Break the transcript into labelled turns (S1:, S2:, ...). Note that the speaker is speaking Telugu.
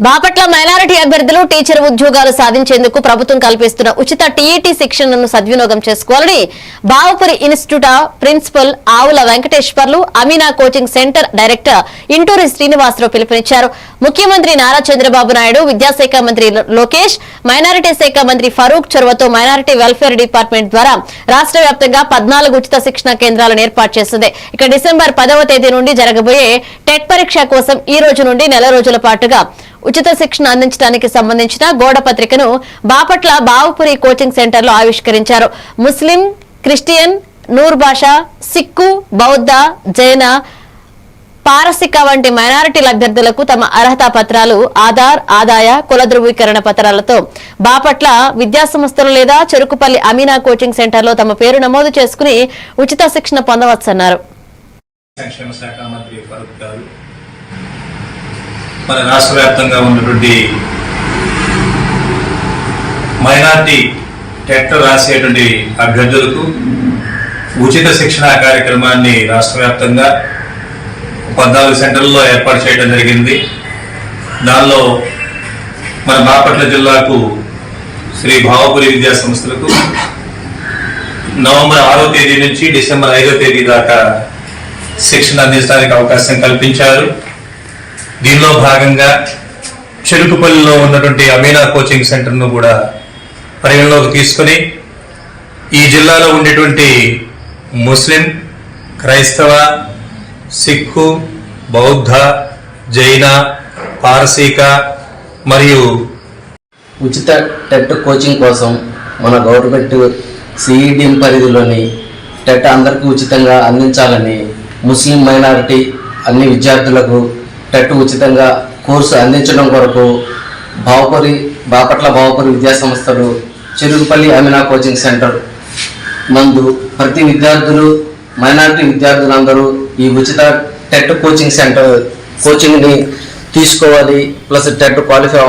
S1: బాపట్ల మైనారిటీ అభ్యర్థులు టీచర్ ఉద్యోగాలు సాధించేందుకు ప్రభుత్వం కల్పిస్తున్న ఉచిత టీఈటీ శిక్షణను సద్వినియోగం చేసుకోవాలని Bavapuri institute principal Avula Venkateswarlu Amina coaching centre director Inturi Srinivasarao పిలుపునిచ్చారు. ముఖ్యమంత్రి నారా చంద్రబాబు నాయుడు విద్యాశాఖ మంత్రి లోకేష్ మైనారిటీ శాఖ మంత్రి ఫరూక్ చొరవతో మైనారిటీ వెల్ఫేర్ డిపార్ట్మెంట్ ద్వారా రాష్ట్ర వ్యాప్తంగా పద్నాలుగు ఉచిత శిక్షణ కేంద్రాలను ఏర్పాటు చేసింది ఇక డిసెంబర్ పదవ తేదీ నుండి జరగబోయే టెట్ పరీక్ష కోసం ఈ రోజు నుండి నెల రోజుల పాటుగా ఉచిత శిక్షణ అందించడానికి సంబంధించిన గోడ పత్రికను బాపట్ల బావుపురి కోచింగ్ సెంటర్లో ఆవిష్కరించారు. ముస్లిం క్రిస్టియన్ నూర్ భాష సిక్కు బౌద్ధ జైన పారసిక వంటి మైనారిటీల అభ్యర్థులకు తమ అర్హతా పత్రాలు ఆధార్ ఆదాయ కుల ధృవీకరణ పత్రాలతో బాపట్ల విద్యాసంస్థలు లేదా చెరుకుపల్లి అమీనా కోచింగ్ సెంటర్లో తమ పేరు నమోదు చేసుకుని ఉచిత శిక్షణ పొందవచ్చన్నారు
S2: సంక్షేమ శాఖ మంత్రి ఫరూక్ గారు మన రాష్ట్ర వ్యాప్తంగా ఉన్నటువంటి మైనార్టీ టెట్ రాసేటువంటి అభ్యర్థులకు ఉచిత శిక్షణ కార్యక్రమాన్ని రాష్ట్ర వ్యాప్తంగా పద్నాలుగు సెంటర్లలో ఏర్పాటు చేయడం జరిగింది. దానిలో మన బాపట్ల జిల్లాకు శ్రీ భావపురి విద్యా సంస్థలకు నవంబర్ ఆరో తేదీ నుంచి డిసెంబర్ ఐదో తేదీ దాకా శిక్షణ అందించడానికి అవకాశం కల్పించారు. దీనిలో భాగంగా చెరుకుపల్లిలో ఉన్నటువంటి అమీనా కోచింగ్ సెంటర్ను కూడా పరిగణలోకి తీసుకొని ఈ జిల్లాలో ఉండేటువంటి ముస్లిం క్రైస్తవ సిక్కు బౌద్ధ జైన పారసీక మరియు
S3: ఉచిత టెట్ కోచింగ్ కోసం మన గవర్నమెంట్ సిఈడిఎం పరిధిలోని టెట్ అందరికీ ఉచితంగా అందించాలని ముస్లిం మైనారిటీ అన్ని విద్యార్థులకు టట్టు ఉచితంగా కోర్సు అందించడం కొరకు బావపరి బాపట్ల బావపరి విద్యా సంస్థలు చెరుకుపల్లి అమినా కోచింగ్ సెంటర్ నందు ప్రతి విద్యార్థులు మైనారిటీ విద్యార్థులందరూ ఈ ఉచిత టెట్ కోచింగ్ సెంటర్ కోచింగ్ని తీసుకోవాలి ప్లస్ టెట్ క్వాలిఫై